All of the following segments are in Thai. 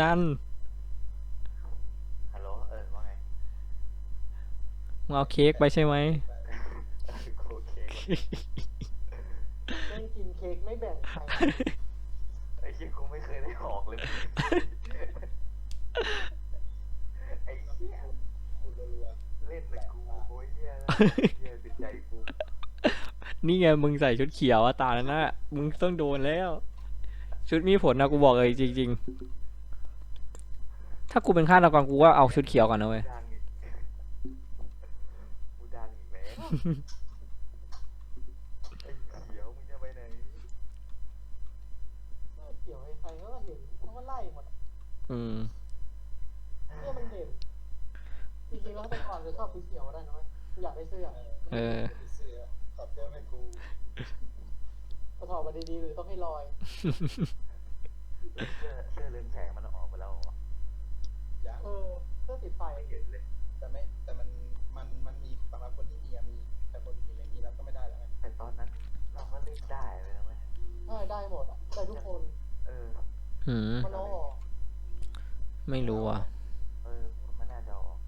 นั่นฮัลโหลเออว่าไงมึงเอาเค้กไปใช่ไหม เออกูโอเคแม่งกินเค้กไม่แบ่งใครไอ้เหี้ยกูไม่เคยได้ออกเลย ไอ้เหี้ยพูดรัวเล่นแต่กูโอ้ยเหี้ยเหี้ยติดใจกูนี่ไงมึงใส่ชุดเขียวอะตาแล้วนะมึงต้องโดนแล้ว ชุดมีผลนะกูบอกเลยจริงๆ ถ้ากูเป็นฆาตกรกูก็เอาชุดเขียวก่อนนะเว้ย ดังอีกกูดังอีกแล้ว ไอ้เขียวมึงจะไปไหนเออเกี่ยวไอ้ใครเขาก็เห็นเขาก็ไล่หมดอะอืม เนี่ยมันเด่นจริงๆแล้วแต่ก่อนจะชอบสีเขียวได้นะเว้ยกูอยากได้เสื้อๆเออไม่ได้เสื้อตอบเสื้อให้กูพอถอดมาดีๆหรือต้องให้ลอย เสื้อเสื้อเรืองแสงมันออกไปแล้วเหรอ ยังเออเสื้อติดไฟไม่เห็นเลย แต่ไม่แต่มันมันมันมีสำหรับคนที่มีอะมี แต่คนที่ไม่มีแล้วก็ไม่ได้แล้วไงแต่ตอนนั้น เราก็เล่นได้เลยนะเว้ยได้ได้หมดอะได้ทุกคนเออ หืม มันน้องออกไม่รู้อะ เออมันน่าจะออก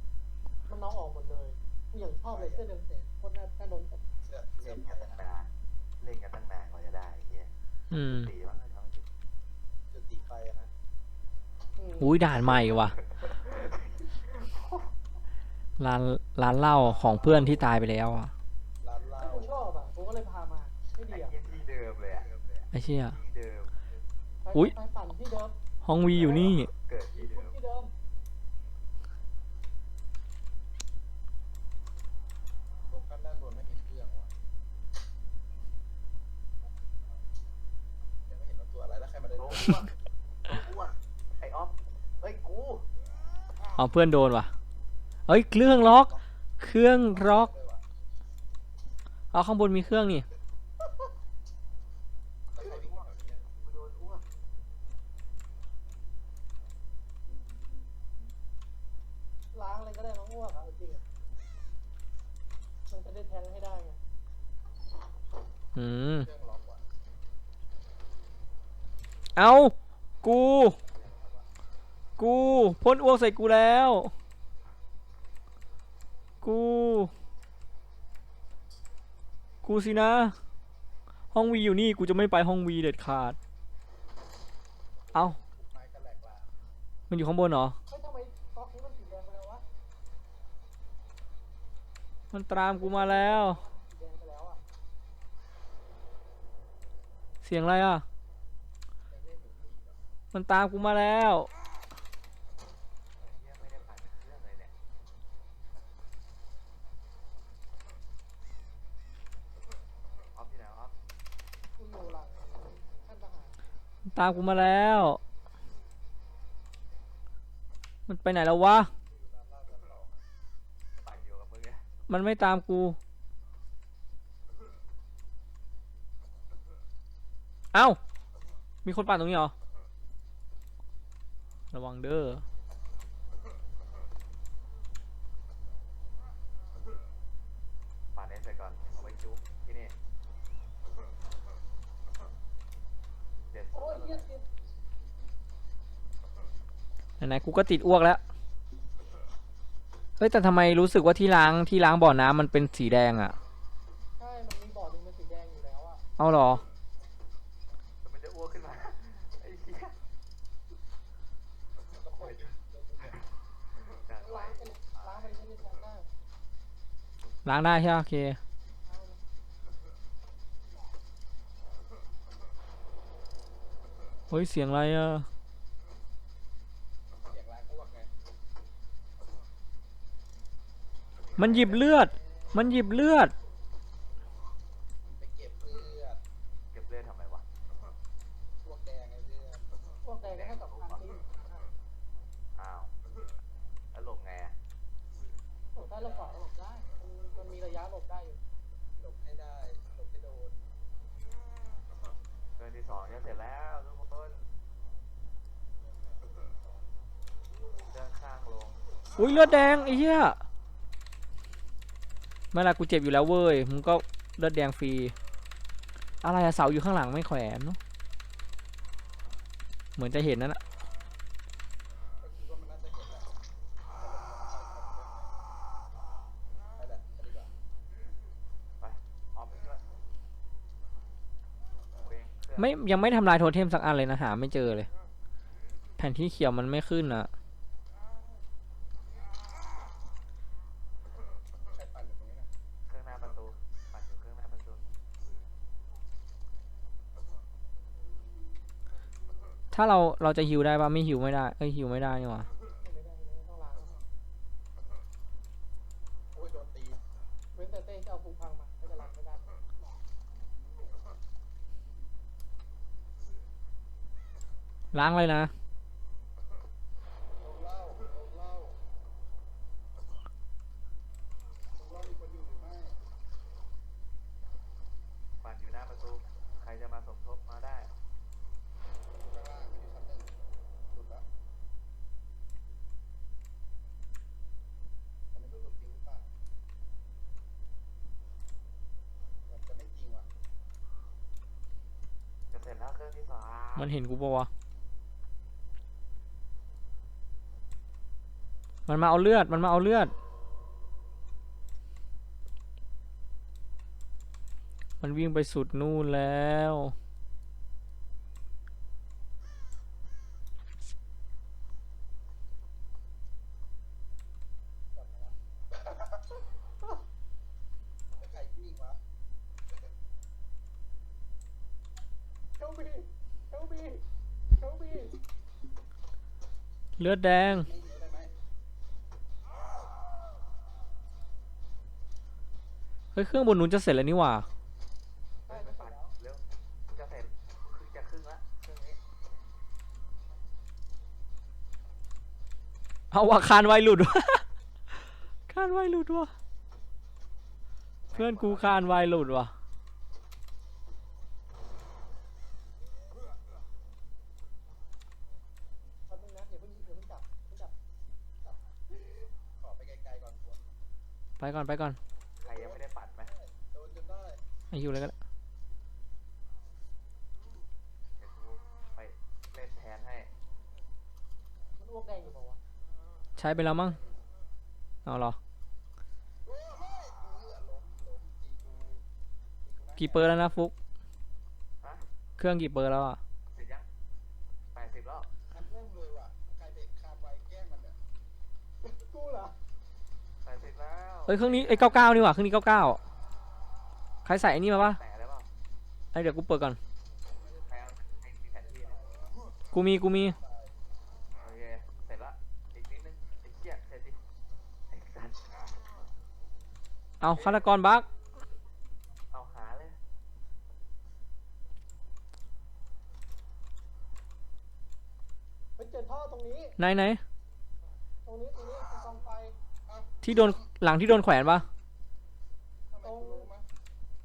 มันน้องออกหมดเลยกูอย่างชอบเลยเสื้อเรืองแสงโคตรน่าน่าโดนจับเสื้อเสื้เล่อนผ้ากันตั้งนานเล่นกันตั้งนานกว่าจะได้ไอ้เฮียอืม ตีมั้งท้องจิตจุดติไฟอะนะมอุ้ยด่านใหม่ว่ะ ร้านร้านเหล้าของเพื่อนที่ตายไปแล้วอะร้านเหล้าถ้ากูชอบอะกูก็เลยพามาไม่ไอ้ดีอะเฮียที่เดิมเลยอะไอ้เชี่ย ที่เดิม ไปอุ๊ย ไปปั่นที่เดิมห้องวีอยู่นี่ เกิดที่เดิม ที่เดิมตรงกันด้านบนไม่เห็นเครื่องว่ะยังไม่เห็นว่าตัวอะไรแล้วใครมาเดินโอ้อ้วกโอ้อ้วกไอ้ออฟเอ้ยกูเอาเพื่อนโดนว่ะ เฮ้ยเครื่องล็อก เครื่องล็อกด้วยว่ะเอาข้างบนมีเครื่องนี่แล้วใครวิ่งมาแบบนี้กูโดนอ้วกล้างอะไรก็ได้น้องอ้วกอะจริงอะมันจะได้แทงให้ได้ไงอืมเครื่องล็อกว่ะเอากู กูพ่นอ้วกใส่กูแล้ว กู กูสินะ ห้องวีอยู่นี่ กูจะไม่ไปห้องวีเด็ดขาด เอามันแหลกลามันอยู่ข้างบนเหรอ มันตามกูมาแล้ว เสียงอะไรอะ มันตามกูมาแล้ว ไอ้เฮียไม่ได้ปั่นเครื่องเลยเนี่ยออฟที่ไหนออฟ กูอยู่หลังขั้นทหาร มัน ตามกูมาแล้ว มันไปไหนแล้ววะ มันไม่ตามกู เอ้า มีคนปั่นตรงนี้เหรอ ระวังเด้อปั่นเอสไปก่อนเอาไว้จุ๊บที่นี่เด็ดสุ โอ้ ด ย แล้ว เหี้ยติด ไหนๆกูก็ติดอ้วกแล้ว เฮ้ยแต่ทำไมรู้สึกว่าที่ล้างที่ล้างบ่อน้ำมันเป็นสีแดงอะใช่ มันมีบอร์ดหนึงเป็นสีแดงอยู่แล้วอะเอาเหรอแต่มันจะอ้วกขึ้นมาไอ้เหี้ยก็ปล่อยดิดันไว้ล้างไปเลยล้างไปเลยไม่ได้แทงได้ล้างได้ใช่ไหมโอเค เอาเลย เฮ้ย เสียงอะไรอะมันหยิบเลือด มันหยิบเลือด อุ้ยเลือดแดงไอ้เหี้ยไม่ละกูเจ็บอยู่แล้วเว้ยมึงก็เลือดแดงฟรี อะไรอะเสาอยู่ข้างหลังไม่แขวนเนาะเหมือนจะเห็นนั่นแหละไม่ยังไม่ทำลายโทเทมสักอันเลยนะหาไม่เจอเลย แผ่นที่เขียวมันไม่ขึ้นอะ ถ้าเราเราจะหิวได้ปะไม่หิวไม่ได้เอ้ยฮิวไม่ได้นี่หว่าล้างเลยนะ โดนเหล่าโดนเหล่าโดนเหล่ามีคนอยู่หรือไม่ ปั่นอยู่หน้าประตู ใครจะมาสมทบมาได้ อยู่ข้างล่างไม่อยู่ชั้นหนึ่งหลุดละอันนี้ก็หลุดจริงหรือเปล่าแบบจะไม่จริงว่ะ จะเสร็จแล้วเครื่องที่สอง มันเห็นกูปะวะ มันมาเอาเลือด มันมาเอาเลือด มันวิ่งไปสุดนู่นแล้ว แล้วใครวิ่งวะ เฮลบีเฮลบีเฮลบี เลือดแดง เฮ้ย เครื่องบนนู้นจะเสร็จแล้วนี่หว่าเสร็ปั่จนแล้วเร็วจะเสร็จคือจะครึ่งละเครื่องนี้เอาว่ะคานไวหลุดวะคานไวหลุดวะเพื่อนกูคานไวหลุดวะ แป๊บนึงนะอย่าเพิ่งอย่าเพิ่งจับเพิ่งจับ ขอไปไกลๆก่อนกลัว ไป ก่อนไปก่อนใครยังไม่ได้ปั่นไหมโดนจนได้ไอายุเลยก็ได้เดี๋ยวกูไปเล่นแทนให้มันอ้วกแดงอยู่เปล่าวะใช้ไปแล้วมั้งเอาเหรอโอ้ยเลือดล้มล้มตีกูตีกูนะกี่เปอร์แล้วนะฟุก ฮะเครื่องกี่เปอร์แล้วอะ เสร็จยังแปดสิบแล้ว อันเริ่มเลยว่ะใครไปคาบไว้แกล้งมันเนี่ย กูเหรอ แปดสิบแล้ว เอ้ยเครื่องนี้เอ้ยเก้าเก้านี่หว่าเครื่องนี้เก้าเก้าใครใส่ไอ้นี่มาปะแต่ได้เปล่าไอ้ยเดี๋ยวกูเปิดก่อน ใครเอาใครมีแผนที่เนี่ยกูมีกูมี โอเคเสร็จละอีกนิดนึงไอ้เหี้ยเสร็จดิไอ้สัตว์เอาฆาตกรบักเอาหาเลยไปเจอท่อตรงนี้ ไหนไหน ตรงนี้ตรงนี้ตรงกองไฟ ที่โดนหลังที่โดนแขวนปะทำไมกูรู้มั้ย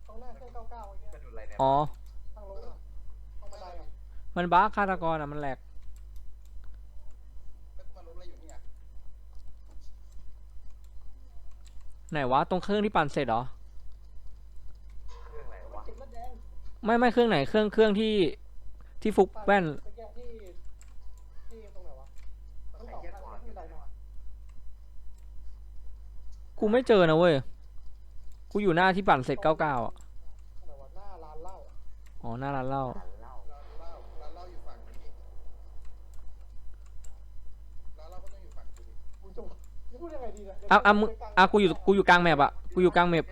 ตรงหน้าเครื่องเก้าเก้าเมื่อกี้จะดูอะไรเนี่ยอ๋อ ทางลงอะทางบันไดอะมันบักฆาตกรอะมันแหลกแล้วกูมาล้มอะไรอยู่เนี่ยไหนวะ ตรงเครื่องที่ปั่นเสร็จเหรอเครื่องไหนวะเจ็บเลือดแดงไม่ไม่เครื่องไหนเครื่องเครื่องที่ที่ฟุกแว่นเมื่อกี้ที่ที่ตรงไหนวะทั้งสองทางที่บันไดมา กูไม่เจอนะเว้ย กูอยู่หน้าที่ปั่นเสร็จเก้าเก้าอะตรงไหนวะหน้าร้านเหล้าอ๋อ หน้าร้านเหล้าหันเล่าร้านเหล้าร้านเหล้าอยู่ฝั่งนี้ร้านเหล้าก็ต้องอยู่ฝั่งกูดิกูจงนี่พูดยังไงดีเนี่ยอะอะมึงอะกูอยู่ กูอยู่กลางแมปอะ กูอยู่กลางแมป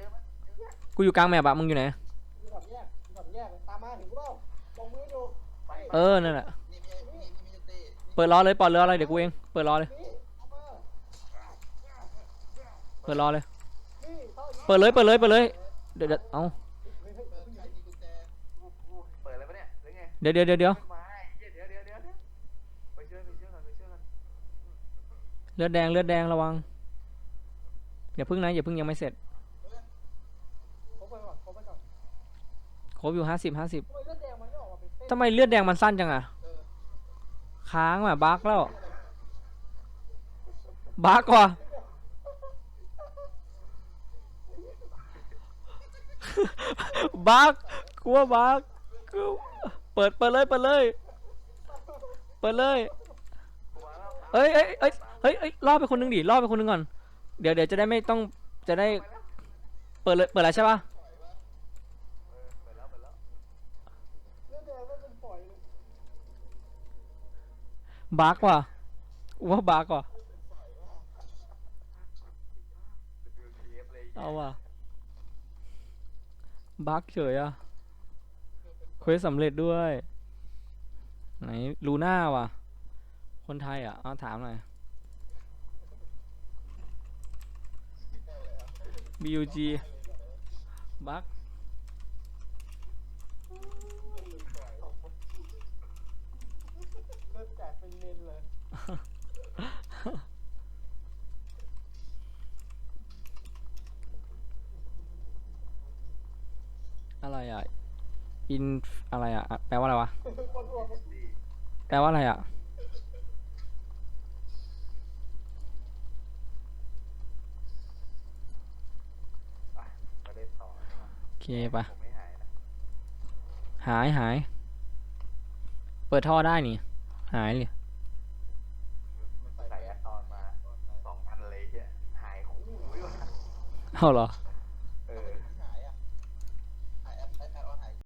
กูอยู่กลางแมปอะ มึงอยู่ไหนมีแบบแยกมีแบบแยกเลยตามมาเห็นกูเปล่าลงมืออยู่ไปเออ นั่นแหละ นี่ไม่ใช่นี่นี่ไม่ใช่เต้นี่เปิดล้อเลยเปิดล้อเลยเดี๋ยวกูเอง เปิดล้อเลย นี่เอามาเปิดล้อเลย เปิดเลยเปิดเลยเปิดเลย เดี๋ยวเดี๋ยวเอาเปิดอะไรปะเนี่ยหรือไงเดี๋ยวเดี๋ยวเดี๋ยวเดี๋ยวมาเดี๋ยวเดี๋ยวเดี๋ยวเดี๋ยวไปช่วยไปช่วยกันไปช่วยกันเลือดแดงเลือดแดงระวังอย่าพึ่งนะอย่าพึ่งยังไม่เสร็จครบอนคบไปก่อนครบอยู่ห้าสิบห้าสิบทำไมเลือดแดงมันสั้นจังอะค้างอะบั๊กแล้วบั๊กว่ะ บั๊กกลัวบั๊กเปิดเปิดเลยเปิดเลยเปิดเลยเอ้ยเอ้ยเอ้ยเฮ้ยเอ้ยล่อไปคนนึงดิล่อไปคนนึงก่อน เดี๋ยวเดี๋ยวจะได้ไม่ต้องจะได้ เปิดเลยเปิดอะไรใช่ปะบักว่ะว่าบักว่ะเอาว่ะ บักเฉยอะเควสสำเร็จด้วย ไหนลูน่าว่ะ คนไทยอะเอาถามหน่อย BUG บัก เริ่มแจกเป็นเมนเลย อะไรอะ อินอะไรอะอะแปลว่าอะไรวะคนรวมแปลว่าอะไรอะอะมาเล่นต่อดีกว่าโอเคปะผมไม่หายนะหายหาย เปิดท่อได้นี่ หายเลยใส่แอดออนมาสองอันเลยเฮียหายคู่ไม่ว่าเอาเหรอเ